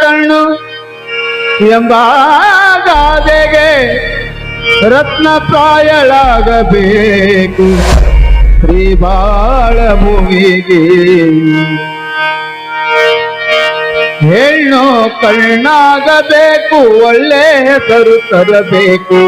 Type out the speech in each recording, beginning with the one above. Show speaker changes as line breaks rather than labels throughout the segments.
ಕಣ್ಣು ಎಂಬ ಗಾದೆಗೆ ರತ್ನ ಪ್ರಾಯಳಾಗಬೇಕು. ಶ್ರೀ ಬಾಳ ಭೂಮಿಗೆ ಹೆಣ್ಣು ಕಣ್ಣಾಗಬೇಕು ಒಳ್ಳೆ ಹೆಸರು ತರಬೇಕು.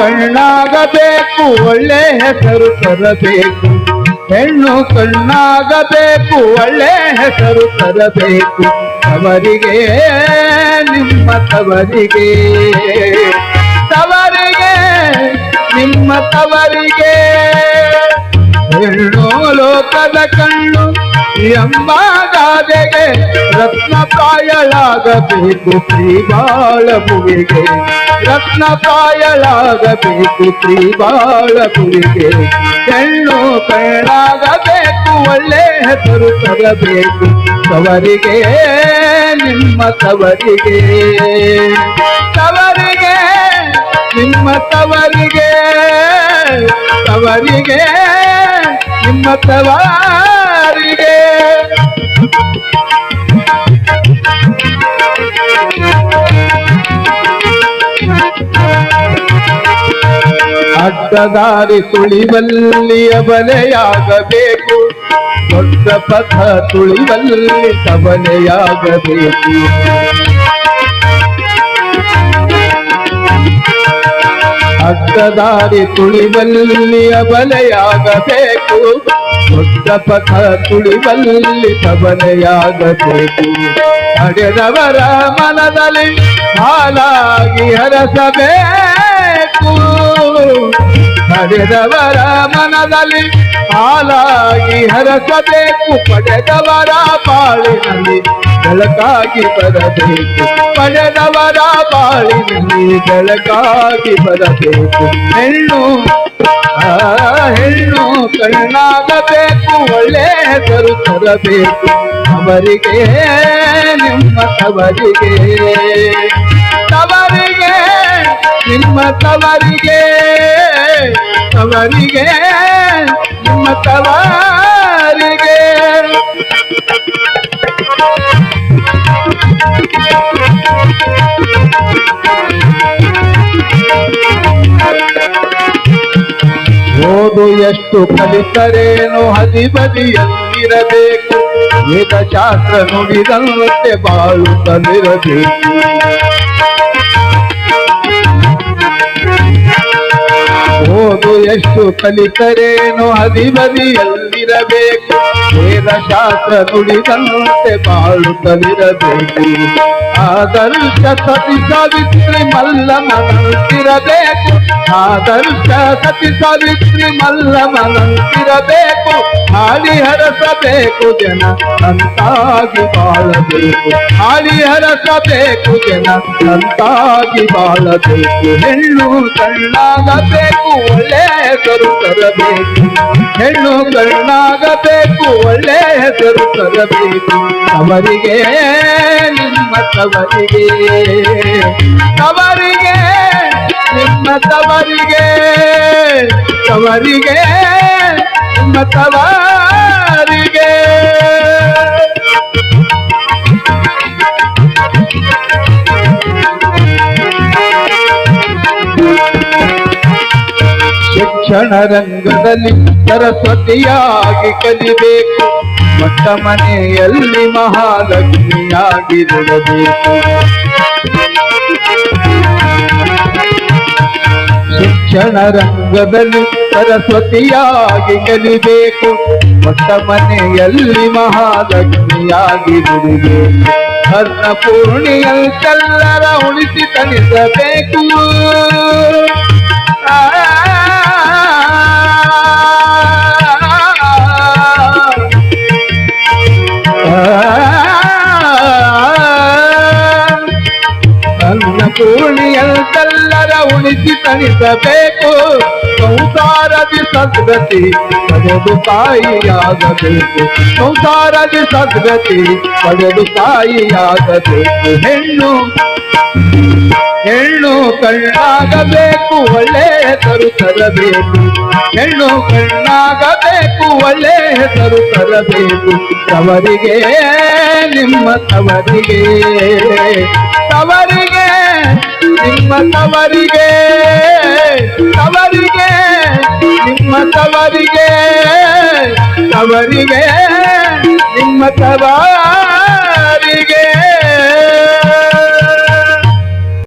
ಕಣ್ಣಾಗಬೇಕು, ಒಳ್ಳೆ ಹೆಸರು ತರಬೇಕು. ಹೆಣ್ಣು ಕಣ್ಣಾಗಬೇಕು, ಒಳ್ಳೆ ಹೆಸರು ತರಬೇಕು. ತವರಿಗೆ, ನಿಮ್ಮ ತವರಿಗೆ. ತವರಿಗೆ, ನಿಮ್ಮ ತವರಿಗೆ. ಹೆಣ್ಣು ಲೋಕದ ಕಣ್ಣು ಎಂಬ ಗಾದೆಗೆ ರತ್ನ ಪ್ರಾಯಳಾಗಬೇಕು ಶ್ರೀ ಬಾಳ ಭುವಿಗೆ ರತ್ನ ಪ್ರಾಯಳಾಗಬೇಕು ಶ್ರೀ ಬಾಳ ಭುವಿಗೆ ಹೆಣ್ಣು ಕಣ್ಣಾಗಬೇಕು ಒಳ್ಳೆ ಹೆಸರು ತರಬೇಕು ತವರಿಗೆ, ನಿಮ್ಮ ತವರಿಗೆ. ತವರಿಗೆ, ನಿಮ್ಮ ತವರಿಗೆ. ತವರಿಗೆ, ನಿಮ್ಮ ತವರಿಗೆ ಅಡ್ಡದಾರಿ ತುಳಿವಲ್ಲಿಯ ಬಲೆಯಾಗಬೇಕು ದೊಡ್ಡ ಪಥ ತುಳಿವಲ್ಲಿ ಕಬಲೆಯಾಗಬೇಕು ಅಡ್ಡದಾರಿ ತುಳಿವಲ್ಲಿಯ ಬಲೆಯಾಗಬೇಕು ದೊಡ್ಡ ಪಥ ತುಳಿವಲ್ಲಿ ಸಬಲೆಯಾಗಬೇಕು ನಡೆದವರ ಮನದಲ್ಲಿ ಹಾಲಾಗಿ ಹರಸಬೇಕು. ನಡೆದವರ ಮನದಲ್ಲಿ ಹಾಲಾಗಿ ಹರಸಬೇಕು, ಪಡೆದವರ ಬಾಳಿನಲ್ಲಿ ಬೆಳಕಾಗಿ ಬರಬೇಕು, ಪಡೆದವರ ಬಾಳಿನಲ್ಲಿ ಬೆಳಕಾಗಿ ಬರಬೇಕು. ಹೆಣ್ಣು ಹೆಣ್ಣು ಕಣ್ಣಾಗಬೇಕು, ಒಳ್ಳೆ ಹೆಸರು ತರಬೇಕು. ಅವರಿಗೆ ನಿಮ್ಮ ತವರಿಗೆ. ತವರಿಗೆ, ನಿಮ್ಮ ತವರಿಗೆ. ತವರಿಗೆ ನಿಮ್ಮ ತವರಿಗೆ. ಓದು ಎಷ್ಟು ಕಲಿತರೇನು ಹದಿಬದಿಯಲ್ಲಿರಬೇಕು ವೇದಶಾಸ್ತ್ರ ನುಡಿದಂತೆ ಬಾಳುತ್ತಲಿರಬೇಕು. ಎಷ್ಟು ಕಲಿತರೇನು ಹದಿಬದಿಯಲ್ಲಿರಬೇಕು. ವೇದಶಾಸ್ತ್ರ ನುಡಿದಂತೆ ಬಾಳುತ್ತಲಿರಬೇಕು. ಆದರ್ಶ ಸತಿ ಸಾವಿತ್ರಿ ಮಲ್ಲ ಮನಂತಿರಬೇಕು ಆದರ್ಶ ಸತಿ ಸಾವಿತ್ರಿ ಮಲ್ಲ ಮನಂತಿರಬೇಕು ಹಾಡಿ ಹರಸಬೇಕು ಜನ ಅಂತಾಗಿ ಬಾಳಬೇಕು. ಹಾಡಿ ಹರಸಬೇಕು ಜನ ಅಂತಾಗಿ ಬಾಳಬೇಕು. ಹೆಣ್ಣು ಸಣ್ಣಾಗಬೇಕು, ಒಳ್ಳೆ ಹೆಸರು ತರಬೇಕು. ಹೆಣ್ಣು ಕಣ್ಣಾಗಬೇಕು, ಒಳ್ಳೆ ಹೆಸರು ತರಬೇಕು. ಅವರಿಗೆ ನಿಮ್ಮ ತವರಿಗೆ. ತವರಿಗೆ, ನಿಮ್ಮ ತವರಿಗೆ. ತವರಿಗೆ, ನಿಮ್ಮ ತವರಿಗೆ ಶಿಕ್ಷಣ ರಂಗದಲ್ಲಿ ಸರಸ್ವತಿಯಾಗಿ ಕಲಿಬೇಕು. ಮೊಟ್ಟ ಮನೆಯಲ್ಲಿ ಮಹಾಲಕ್ಷ್ಮಿಯಾಗಿರಬೇಕು. ಶಿಕ್ಷಣ ರಂಗದಲ್ಲಿ ಸರಸ್ವತಿಯಾಗಿ ಕಲಿಬೇಕು. ಮೊಟ್ಟ ಮನೆಯಲ್ಲಿ ಮಹಾಲಕ್ಷ್ಮಿಯಾಗಿರಬೇಕು. ಧರ್ಮ ಪೂರ್ಣಿಯಲ್ಲೆಲ್ಲರ ಉಳಿಸಿ ತಣಿಸಬೇಕು. ಉಳಿಸಿ ತಣಿಸಬೇಕು ಸಂಸಾರದಿ ಸದ್ಗತಿ ಪಡೆದು ತಾಯಿಯಾಗಬೇಕು. ಸಂಸಾರದಿ ಸದ್ಗತಿ ಪಡೆದು ತಾಯಿಯಾಗಬೇಕು. ಹೆಣ್ಣು ಹೆಣ್ಣು ಕಣ್ಣಾಗಬೇಕು, ಒಳ್ಳೆ ಹೆಸರು ತರಬೇಕು. ಹೆಣ್ಣು ಕಣ್ಣಾಗಬೇಕು, ಒಳ್ಳೆ ಹೆಸರು ತರಬೇಕು. ತವರಿಗೆ, ನಿಮ್ಮ ತವರಿಗೆ. ತವರಿಗೆ, ನಿಮ್ಮ ತವರಿಗೆ. ತವರಿಗೆ, ನಿಮ್ಮ ತವರಿಗೆ. ತವರಿಗೆ, ನಿಮ್ಮ ತವರಿಗೆ